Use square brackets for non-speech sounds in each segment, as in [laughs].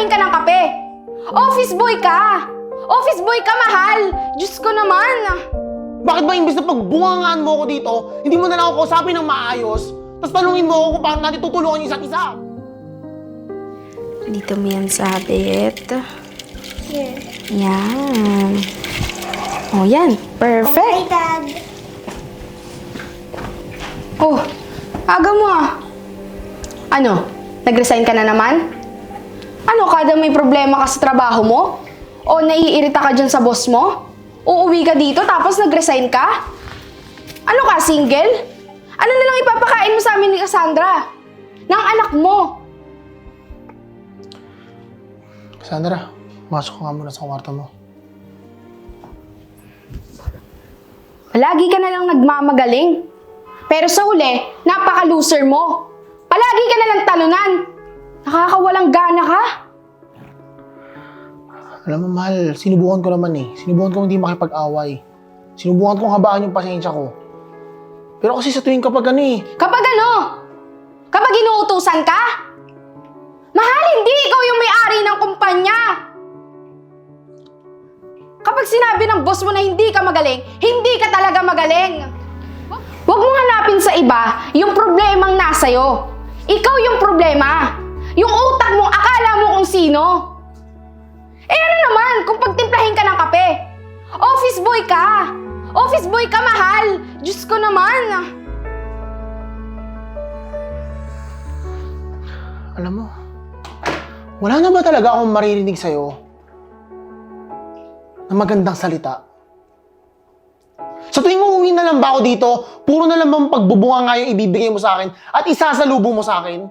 timplahin ka ng kape. Office boy ka. Office boy ka, mahal. Diyos ko naman. Bakit ba imbis na pagbungangaan mo ako dito, hindi mo na lang ako kausapin ng maayos, tapos tanungin mo ako kung paano natin tutulungan yung isa't isa? Dito mo yan sabit. Here. Yan. Oh, yan. Perfect. Okay, Dad. Oh, aga mo ah. Ano? Nag-resign ka na naman? Ano, kada may problema ka sa trabaho mo? O naiirita ka dyan sa boss mo? Uuwi ka dito tapos nag-resign ka? Ano ka, single? Ano na lang ipapakain mo sa amin ni Cassandra? Ng anak mo? Sandra, masok ka nga muna sa kwarto mo. Palagi ka na lang nagmamagaling. Pero sa huli, napaka-loser mo. Palagi ka na lang talunan. Nakakawalang gana ka. Alam mo, mahal, sinubukan ko naman eh. Sinubukan ko hindi makipag-away. Sinubukan kong habaan yung pasensya ko. Pero kasi sa tuwing kapag ano eh, Kapag ano? Kapag inuutusan ka? Mahal, hindi ikaw yung may-ari ng kumpanya. Kapag sinabi ng boss mo na hindi ka magaling, hindi ka talaga magaling. Huwag mong hanapin sa iba yung problemang nasa'yo. Ikaw yung problema. Yung utak mo, akala mo kung sino. Kung pagtimplahin ka ng kape? Office boy ka. Office boy ka, mahal. Diyos ko naman. alam mo, wala na ba talaga akong maririnig sa'yo na magandang salita? Sa tuwing uuwi na lang ba ako dito, puro na lang bang pagbubunga nga yung ibibigay mo sa akin at isasalubong mo sa akin?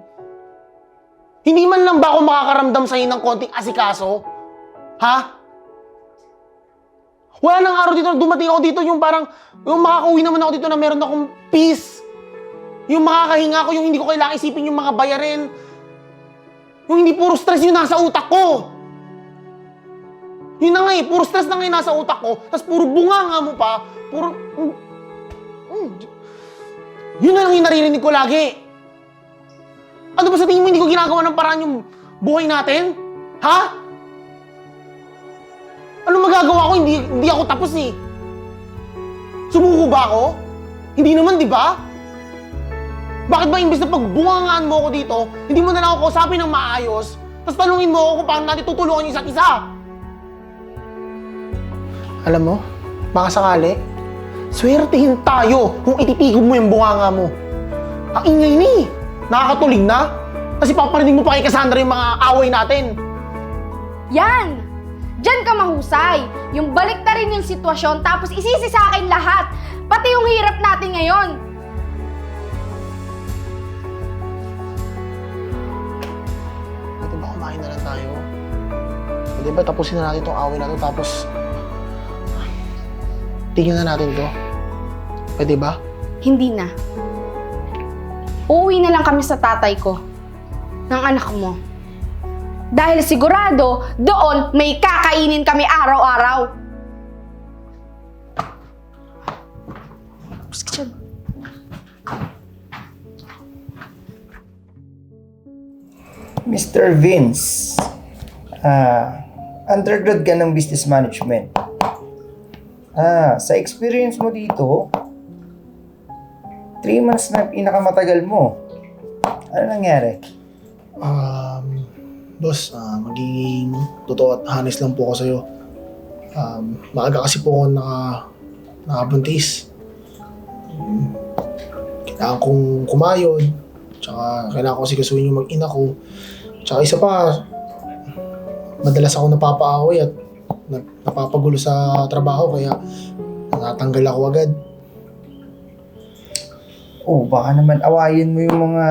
Hindi man lang ba ako makakaramdam sa'yo ng konting asikaso? Ha? Wala nang araw dito na dumating ako dito yung parang, yung makakauwi naman ako dito na meron akong peace. Yung makakahinga ko, yung hindi ko kailangan isipin yung mga bayarin. Yung hindi puro stress yung nasa utak ko. Yun na nga eh, puro stress na nga nasa utak ko, tapos puro bunga nga mo pa, puro... Mm, mm, yun na lang yung naririnig ko lagi. Ano ba sa tingin mo hindi ko ginagawa ng paraan yung buhay natin? Ha? Ano magagawa ko? Hindi, hindi ako tapos eh. Sumuko ba ako? Hindi naman, di ba? Bakit ba imbes na pagbungangaan mo ako dito, hindi mo na lang ako kausapin ng maayos, tapos tanungin mo ako kung paano natin tutulungan yung isa't isa? Alam mo, baka sakali, swertihin tayo kung ititigom mo yung bunganga mo. Ang ingay ni, nakakatulig na. Kasi paparinig mo pa kay Cassandra yung mga away natin. Yan! Diyan ka mahusay. Yung balik na rin yung sitwasyon tapos isisi sa akin lahat. Pati yung hirap natin ngayon. Pwede ba kumain na lang tayo? Pwede ba tapusin na natin itong away na to tapos tingnan na natin to? Pwede ba? Hindi na. Uuwi na lang kami sa tatay ko. Ng anak mo. Dahil sigurado, doon may kakainin kami araw-araw. Mr. Vince, ah, undergrad ka ng business management. Ah, sa experience mo dito, 3 months na pinakamatagal mo. Ano nangyari? Um, boss, ah, magiging totoo at honest lang po ako sa'yo. Um, maaga kasi po ako naka, nakabuntis. Um, kailangan kong kumayod. Tsaka kailangan ko kasi kasuhin yung mag-ina ko. Tsaka isa pa, madalas ako napapaaway at nap- napapagulo sa trabaho kaya natanggal ako agad. Oh, baka naman awayin mo yung mga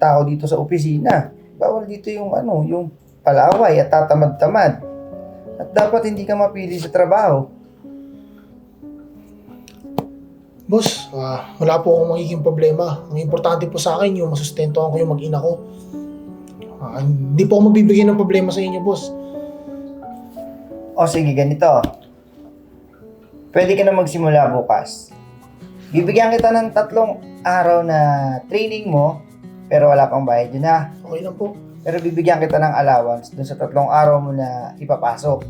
tao dito sa opisina. Bawal dito yung ano, yung palaway at tatamad-tamad. At dapat hindi ka mapili sa trabaho. Boss, ah, wala po akong magiging problema. Ang importante po sa akin yung masustentuhan ko yung mag-ina ko. Ah, hindi po ako magbibigay ng problema sa inyo, boss. O sige, ganito. Pwede ka na magsimula bukas. Bibigyan kita ng tatlong araw na training mo, pero wala pang bayad yun ha. Okay lang po. Pero bibigyan kita ng allowance dun sa tatlong araw mo na ipapasok.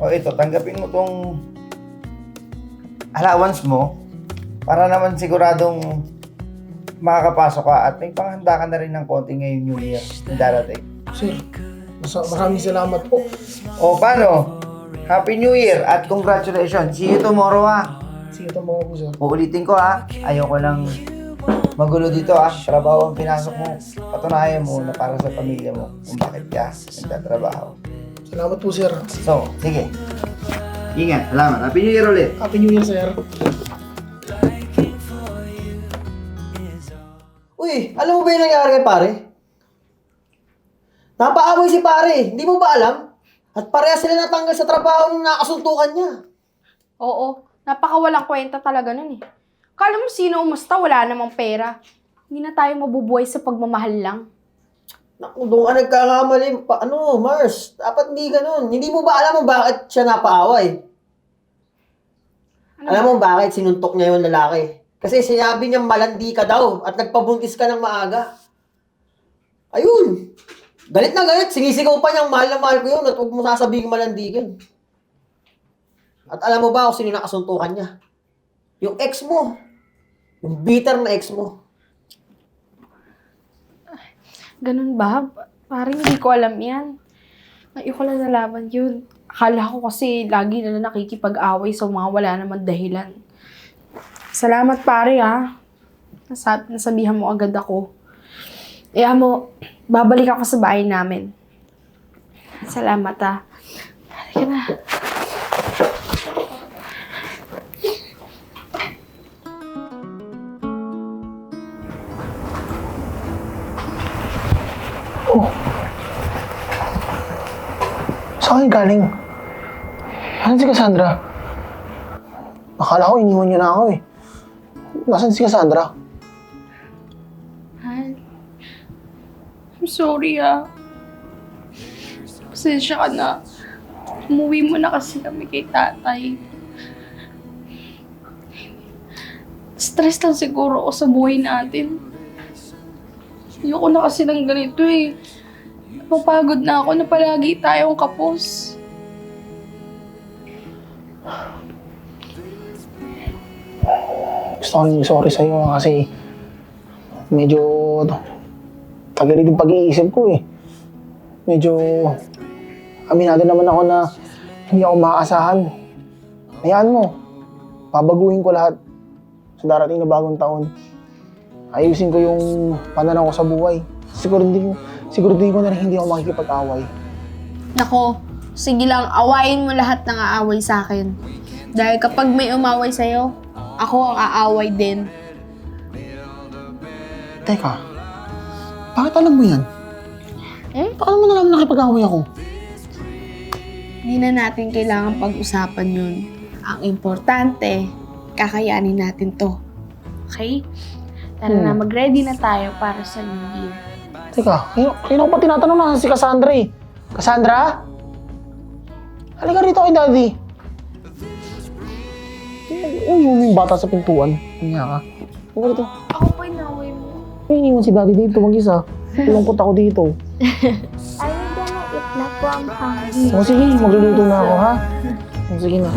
O ito, tanggapin mo tong allowance mo para naman siguradong makakapasok ka at may panghanda ka na rin ng konti ngayong New Year na darating. Sir, mas- maraming salamat po. O paano? Happy New Year at congratulations. See you tomorrow ha. Sige, tama po, sir. Uulitin ko ha. Ayoko lang magulo dito ha. Trabaho ang pinasok mo. Patunayan mo na para sa pamilya mo kung bakit ka nagtatrabaho. Salamat po, sir. So, sige. Ingat. Salamat. Happy New Year ulit. Happy New Year, sir. Uy, alam mo ba yung nangyari kay pare? Napaaway si pare, hindi mo ba alam? At pareha sila natanggal sa trabaho nung nakasuntukan niya. Oo, napakawalang kwenta talaga nun eh. Kala mo sino umusta, wala namang pera. Hindi na tayo mabubuhay sa pagmamahal lang. Naku, doon ka nagkakamali. Pa, ano, Mars, dapat hindi ganun. Hindi mo ba alam mo bakit siya napaaway? Ano alam mo bakit sinuntok niya yung lalaki? Kasi sinabi niya malandi ka daw at nagpabuntis ka ng maaga. Ayun. Galit na galit. Sinisigaw pa niyang mahal na mahal ko yun at huwag mo sasabihin malandigan. At alam mo ba kung sino nakasuntukan niya? Yung ex mo. Yung bitter na ex mo. Ganun ba? Parang hindi ko alam yan. Ngayon ko lang nalaman yun. Akala ko kasi lagi na nakikipag-away sa mga wala naman dahilan. Salamat pare ha. Nasab nasabihan mo agad ako. Eh mo, babalik ako sa bahay namin. Salamat ha. Halika na. Kayo galing? Nasaan si Cassandra? Akala ko iniwan niyo na ako eh. Nasaan si Cassandra? Mahal. I'm sorry ah. Pasensya ka na. Umuwi mo na kasi kami kay tatay. Stress lang siguro ako sa buhay natin. Ayoko na kasi ng ganito eh. Napapagod na ako na palagi tayong kapos. Gusto ko sorry sa'yo ah, kasi medyo tagalit yung pag-iisip ko eh. Medyo aminado naman ako na hindi ako maaasahan. Hayaan mo, babaguhin ko lahat sa darating na bagong taon. Ayusin ko yung pananaw ko sa buhay. Siguro hindi, siguro ko na rin hindi ako makikipag-away. Nako, sige lang, awayin mo lahat ng aaway sa akin. Dahil kapag may umaway sa'yo, ako ang aaway din. Teka, bakit alam mo yan? Eh, Paano mo nalaman nakipag-away ako? Hindi na natin kailangan pag-usapan yun. Ang importante, kakayanin natin to. Okay? Tara Hmm. na, mag-ready na tayo para sa New Year. Teka, kaya, kaya ako pa tinatanong na si Cassandra eh. Cassandra? Halika rito kay Daddy. Uy, yung yung bata sa pintuan. Kanya ka. Halika rito. Ako pa inaway mo. May iniwan si Daddy dito mag-isa. Tulungkot ako dito. [laughs] Gonna eat na po ang hungry? O sige, magluluto na ako ha. O sige na.